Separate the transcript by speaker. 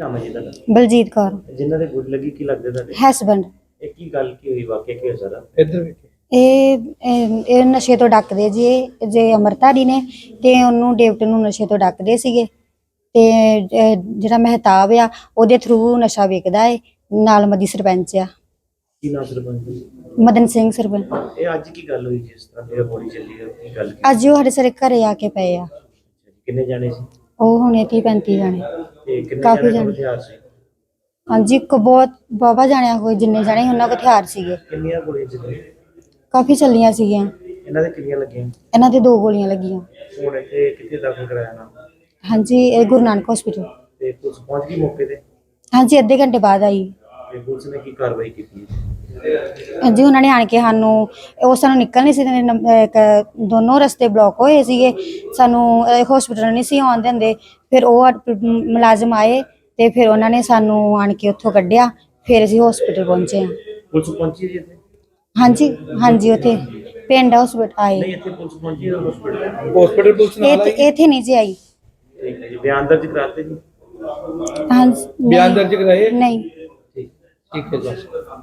Speaker 1: ਨਾਮ ਹੈ ਜੀ ਤੁਹਾਡਾ
Speaker 2: ਬਲਜੀਤ ਕੌਰ।
Speaker 1: ਜਿਨ੍ਹਾਂ ਦੇ ਗੁੱਡ ਲੱਗੀ ਕੀ ਲੱਗਦੇ ਤੁਹਾਡੇ?
Speaker 2: ਹਸਬੰਡ
Speaker 1: ਇਹ ਕੀ ਗੱਲ ਕੀ ਹੋਈ ਵਾਕਿਆ ਕੀ ਹੋਇਆ ਸਾਰਾ?
Speaker 3: ਇੱਧਰ ਵੇਖੇ।
Speaker 2: ਇਹ ਇਹ ਇਹ ਨਸ਼ੇ ਤੋਂ ਡੱਕਦੇ ਜੀ ਇਹ ਜੇ ਅਮਰਤਾਰੀ ਨੇ ਤੇ ਉਹਨੂੰ ਡੇਵਟ ਨੂੰ ਨਸ਼ੇ ਤੋਂ ਡੱਕਦੇ ਸੀਗੇ। ਤੇ ਅਹ, ਜਿਹੜਾ ਮਹਿਤਾਬ ਆ ਉਹਦੇ ਥਰੂ ਨਸ਼ਾ ਵੇਚਦਾ ਏ ਨਾਲ ਮਦੀ ਸਰਪੰਚ ਆ।
Speaker 1: ਕੀ ਨਾਮ ਸਰਪੰਚ ਜੀ?
Speaker 2: ਮਦਨ ਸਿੰਘ ਸਰਪੰਚ।
Speaker 1: ਇਹ ਅੱਜ ਕੀ ਗੱਲ ਹੋਈ ਜਿਸ ਤਰ੍ਹਾਂ? ਮੇਰਾ ਬੋਲੀ ਚੱਲੀ ਹੈ ਕੀ ਗੱਲ ਕੀ?
Speaker 2: ਅੱਜ ਉਹ ਸਾਡੇ ਸਾਰੇ ਘਰੇ ਆ ਕੇ ਪਏ ਆ।
Speaker 1: ਕਿੰਨੇ ਜਾਣੇ ਸੀ?
Speaker 2: ਉਹ ਹੁਣੇ 30 35 ਜਾਣੇ।
Speaker 1: ਤੇ ਕਿੰਨੇ
Speaker 2: ਕਾਫੀ
Speaker 1: ਜਾਣੇ ਕੋਲ
Speaker 2: ਜਾਣੇ।
Speaker 1: ਹਥਿਆਰ ਸੀ?
Speaker 2: ਹਾਂਜੀ ਇੱਕ ਬਹੁਤ ਬਾਬਾ ਜਾਣਿਆ ਹੋਏ ਜਿੰਨੇ ਜਾਣੇ ਉਹਨਾਂ ਕੋਲ ਹਥਿਆਰ ਸੀਗੇ।
Speaker 1: ਕਿੰਨੀਆਂ ਗੋਲੀਆਂ ਚੱਲੀਆਂ?
Speaker 2: ਕਾਫੀ ਚੱਲੀਆਂ ਸੀਗੀਆਂ।
Speaker 1: ਇਹਨਾਂ ਦੇ ਕਿੰਨੀਆਂ ਲੱਗੀਆਂ?
Speaker 2: ਇਹਨਾਂ ਦੇ ਦੋ ਗੋਲੀਆਂ ਲੱਗੀਆਂ।
Speaker 1: ਹੁਣ ਇੱਥੇ ਕਿੱਥੇ ਦਾਖਲ ਕਰਾਇਆ ਨਾ?
Speaker 2: ਹਾਂਜੀ ਇਹ ਗੁਰੂ ਨਾਨਕ ਹਸਪੀਟਲ
Speaker 1: ਤੇ ਪੁਲਿਸ ਪਹੁੰਚ ਗਈ ਮੌਕੇ ਤੇ?
Speaker 2: ਹਾਂਜੀ ਅੱਧੇ ਘੰਟੇ ਬਾਅਦ ਆਈ।
Speaker 1: ਤੇ ਪੁਲਿਸ ਨੇ ਕੀ ਕਾਰਵਾਈ ਕੀਤੀ?
Speaker 2: ਜੀ ਉਹਨਾਂ ਨੇ ਆਣ ਕੇ ਸਾਨੂੰ ਉਹ ਸਾਨੂੰ ਨਿਕਲ ਨਹੀਂ ਸੀ ਦਿੰਦੇ ਦੋਨੋਂ ਰਸਤੇ ਬਲੌਕ ਹੋਏ ਸੀਗੇ। ਸਾਨੂੰ ਹਸਪੀਟਲ ਨਹੀਂ ਸੀ ਆਉਣ ਦਿੰਦੇ। ਫਿਰ ਉਹ ਮੁਲਾਜ਼ਮ ਆਏ ਤੇ ਫਿਰ ਉਹਨਾਂ ਨੇ ਸਾਨੂੰ ਆਣ ਕੇ ਉੱਥੋਂ ਕੱਢਿਆ। ਫਿਰ ਅਸੀਂ ਹਸਪੀਟਲ ਪਹੁੰਚੇ ਹਾਂ।
Speaker 1: ਪੁਲਿਸ ਪਹੁੰਚੀ ਜੀ ਇੱਥੇ?
Speaker 2: ਹਾਂਜੀ ਹਾਂਜੀ ਉੱਥੇ। ਪਿੰਡ ਹਸਪੀਟਲ ਆਏ।
Speaker 1: ਨਹੀਂ ਇੱਥੇ ਪੁਲਿਸ ਪਹੁੰਚੀ ਹੈ ਹਸਪੀਟਲ
Speaker 3: ਹਸਪੀਟਲ ਪੁਲਿਸ ਨਾਲ
Speaker 2: ਇੱਥੇ
Speaker 3: ਆਈ?
Speaker 2: ਇੱਥੇ ਨਹੀਂ ਜੀ ਆਈ।
Speaker 1: ਠੀਕ ਹੈ ਜੀ ਬਿਆਨ ਦਰਜ ਕਰਾਤੇ ਜੀ?
Speaker 2: ਹਾਂਜੀ
Speaker 3: ਬਿਆਨ ਦਰਜ ਕਰਾਏ?
Speaker 2: ਨਹੀਂ।
Speaker 3: ਠੀਕ ਹੈ ਜੀ।